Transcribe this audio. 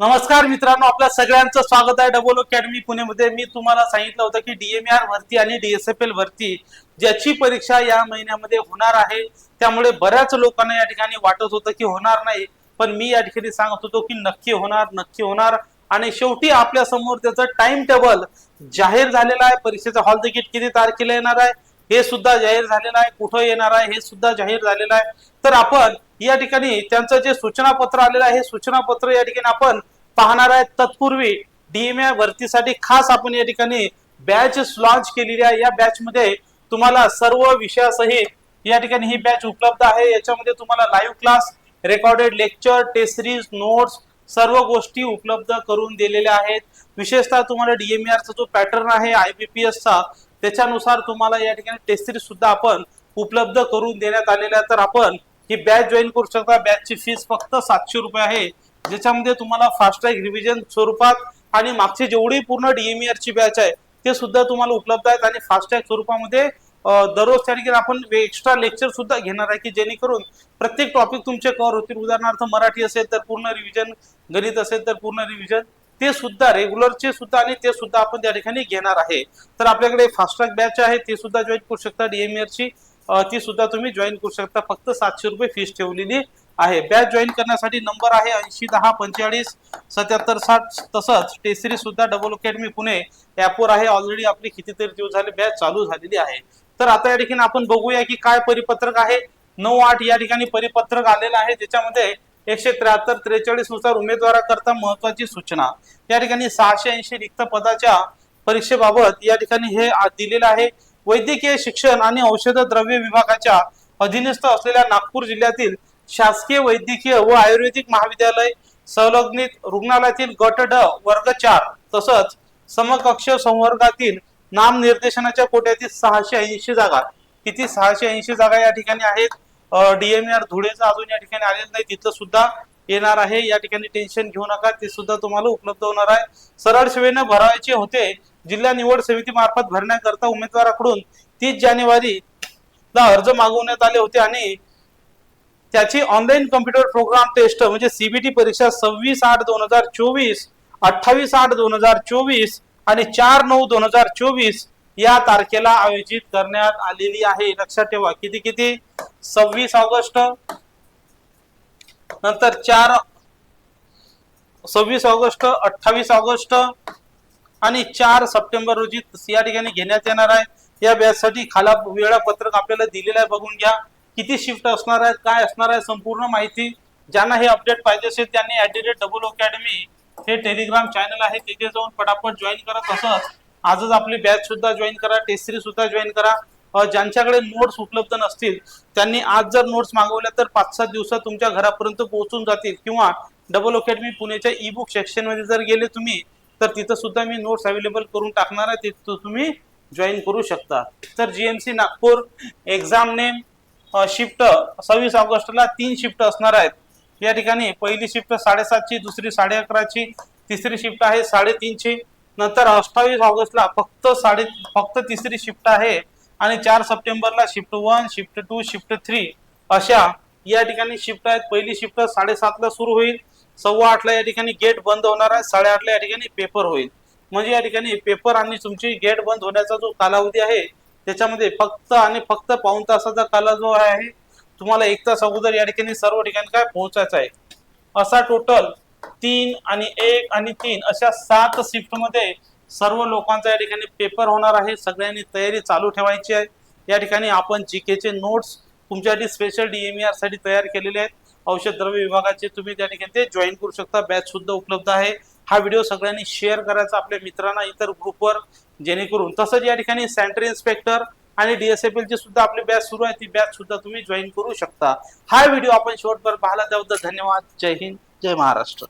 नमस्कार मित्रांनो आपल्या सगळ्यांचं स्वागत आहे. डबल अकॅडमी पुणेमध्ये. मी तुम्हाला सांगितलं होतं की डीएमआर भरती आणि डीएसएफएल भरती ज्याची परीक्षा या महिन्यामध्ये होणार आहे त्यामुळे बऱ्याच लोकांना या ठिकाणी वाटत होतं की होणार नाही. पण मी या ठिकाणी सांगत होतो की नक्की होणार नक्की होणार. आणि शेवटी आपल्यासमोर त्याचं टाइम टेबल जाहीर झालेलं आहे. परीक्षेचं हॉल तिकीट किती तारखेला येणार आहे हे सुद्धा जाहीर झालेलं आहे. कुठं येणार आहे हे सुद्धा जाहीर झालेलं आहे. तर आपण या ठिकाणी त्यांचं जे सूचना पत्र आलेलं आहे हे सूचना पत्र या ठिकाणी आपण पाहणार आहे. तत्पूर्वी डीएमए भरतीसाठी खास आपण या ठिकाणी बॅच लॉन्च केलेली आहे. या बॅच मध्ये तुम्हाला सर्व विषयासहित या ठिकाणी ही बॅच उपलब्ध आहे. याच्यामध्ये तुम्हाला live class recorded lecture test series notes सर्व गोष्टी उपलब्ध करून दिलेल्या आहेत. विशेषतः तुम्हाला DMER चा जो पॅटर्न आहे IBPS चा त्याच्यानुसार तुम्हाला या ठिकाणी टेस्ट सिरीज सुद्धा आपण उपलब्ध करून देण्यात आलेल्या तर आपण ही बॅच जॉईन करू शकता. बॅचची फीस फक्त सातशे रुपये आहे. ज्याच्यामध्ये तुम्हाला फास्ट ट्रॅक रिव्हिजन स्वरूपात आणि मागची जेवढी पूर्ण डीएमईआरची बॅच आहे ते सुद्धा तुम्हाला उपलब्ध आहेत. आणि फास्ट ट्रॅक स्वरूपामध्ये दररोज त्या ठिकाणी आपण एक्स्ट्रा लेक्चर सुद्धा घेणार आहे की जेणेकरून प्रत्येक टॉपिक तुमचे कव्हर होतील. उदाहरणार्थ मराठी असेल तर पूर्ण रिव्हिजन गणित असेल तर पूर्ण रिव्हिजन ते सुद्धा रेग्युलरचे सुद्धा आणि ते सुद्धा आपण त्या ठिकाणी घेणार आहे. तर आपल्याकडे फास्ट ट्रॅक बॅच आहे ते सुद्धा जॉईन करू शकता DMER ती सुद्धा तुम्ही जॉईन करू शकता. फक्त सातशे रुपये फीस ठेवलेली आहे. बॅच जॉईन करण्यासाठी नंबर आहे ऐंशी दहा पंचेचाळीस सत्याहत्तर साठ तसंच टेसरी सुद्धा डबल अकॅडमी पुणे ॲपवर आहे. ऑलरेडी आपली कितीतरी दिवस झाले बॅच चालू झालेली आहे. तर आता या ठिकाणी आपण बघूया की काय परिपत्रक आहे. नऊ आठ या ठिकाणी परिपत्रक आलेलं आहे. त्याच्यामध्ये एकशे त्र्याहत्तर त्रेचाळीसनुसार उमेदवाराकरता महत्वाची सूचना. या ठिकाणी सहाशे ऐंशी रिक्त पदाच्या परीक्षेबाबत या ठिकाणी हे दिलेलं आहे. वैद्यकीय शिक्षण आणि औषध द्रव्य विभागाच्या अधीनस्थ असलेल्या नागपूर जिल्ह्यातील शासकीय वैद्यकीय व आयुर्वेदिक महाविद्यालय संलग्नित रुग्णालयातील गट ड वर्ग चार तसंच समकक्ष संवर्गातील नामनिर्देशनाच्या कोट्यातील सहाशे ऐंशी जागा. किती? सहाशे ऐंशी जागा या ठिकाणी आहेत. डीएमआर धुळेचं अजून या ठिकाणी आलेलं नाही. तिथं सुद्धा येणार आहे. या ठिकाणी टेन्शन घेऊ नका. ते सुद्धा तुम्हाला उपलब्ध होणार आहे. सरळ सेवेनं भरायचे होते. जिल्हा निवड समिती मार्फत भरण्याकरता उमेदवाराकडून तीस जानेवारी ला अर्ज मागवण्यात आले होते आणि त्याची ऑनलाईन कम्प्युटर प्रोग्राम टेस्ट म्हणजे सीबीटी परीक्षा सव्वीस आठ दोन हजार चोवीस अठ्ठावीस आठ दोन हजार चोवीस आणि चार नऊ दोन हजार चोवीस या तारखेला आयोजित करण्यात आलेली आहे. लक्षात ठेवा किती किती? सव्वीस ऑगस्ट नंतर चार सव्वीस ऑगस्ट अठ्ठावीस ऑगस्ट आणि चार सप्टेंबर रोजी या ठिकाणी घेण्यात येणार आहे. या बॅचसाठी खाला वेळापत्रक आपल्याला दिलेलं आहे. बघून घ्या. किती शिफ्ट असणार आहेत काय असणार आहे संपूर्ण माहिती ज्यांना हे अपडेट पाहिजे असेल त्यांनी at the rate double academy हे टेलिग्राम चॅनल आहे. तिथे जाऊन पटापट जॉईन करा. तसंच आजच आपली बॅच सुद्धा जॉईन करा. टेस्ट सिरीज सुद्धा जॉईन करा. ज्यांच्याकडे नोट्स उपलब्ध नसतील त्यांनी आज जर नोट्स मागवल्या तर पाच सात दिवसात तुमच्या घरापर्यंत पोहोचून जातील. किंवा डबल अकॅडमी पुण्याच्या ई बुक सेक्शनमध्ये जर गेले तुम्ही तर तिथं सुद्धा मी नोट्स अवेलेबल करून टाकणार आहे. तिथं तुम्ही जॉईन करू शकता. तर G M C Nagpur exam name shift सव्वीस ऑगस्टला तीन शिफ्ट असणार आहेत. या ठिकाणी पहिली शिफ्ट साडेसातची दुसरी साडे अकराची तिसरी शिफ्ट आहे साडेतीनची. नंतर अठ्ठावीस ऑगस्टला फक्त साडे फक्त तिसरी शिफ्ट आहे. आणि चार सप्टेंबरला shift one shift two shift three अशा या ठिकाणी शिफ्ट आहेत. पहिली शिफ्ट साडेसातला सुरू होईल. सव्वा आठला या ठिकाणी गेट बंद होणार आहे साडेआठला या ठिकाणी पेपर होईल. म्हणजे या ठिकाणी पेपर आणि तुमची गेट बंद होण्याचा जो कालावधी आहे त्याच्यामध्ये फक्त आणि फक्त पाऊन तासाचा काला जो आहे. तुम्हाला एक तास अगोदर या ठिकाणी सर्व ठिकाणी काय पोहोचायचं आहे? असा टोटल तीन आणि एक आणि तीन अशा सात शिफ्टमध्ये सर्व लोकांचा या ठिकाणी पेपर होणार आहे. सगळ्यांनी तयारी चालू ठेवायची आहे. या ठिकाणी आपण जी केचे नोट्स तुमच्यासाठी स्पेशल डीएमआरसाठी तयार केलेले आहेत. औषध द्रव्य विभागाचे तुम्ही त्या ठिकाणी ते जॉईन करू शकता. बॅच सुद्धा उपलब्ध आहे. हा व्हिडिओ सगळ्यांनी शेअर करायचा आपल्या मित्रांना इतर ग्रुपवर जेणेकरून तसंच या ठिकाणी सँट्री इन्स्पेक्टर आणि डीएसएफएल ची सुद्धा आपली बॅच सुरू आहे. ती बॅच सुद्धा तुम्ही जॉईन करू शकता. हा व्हिडिओ आपण शेवटपर्यंत पाहिला. त्याबद्दल धन्यवाद. जय हिंद. जय महाराष्ट्र.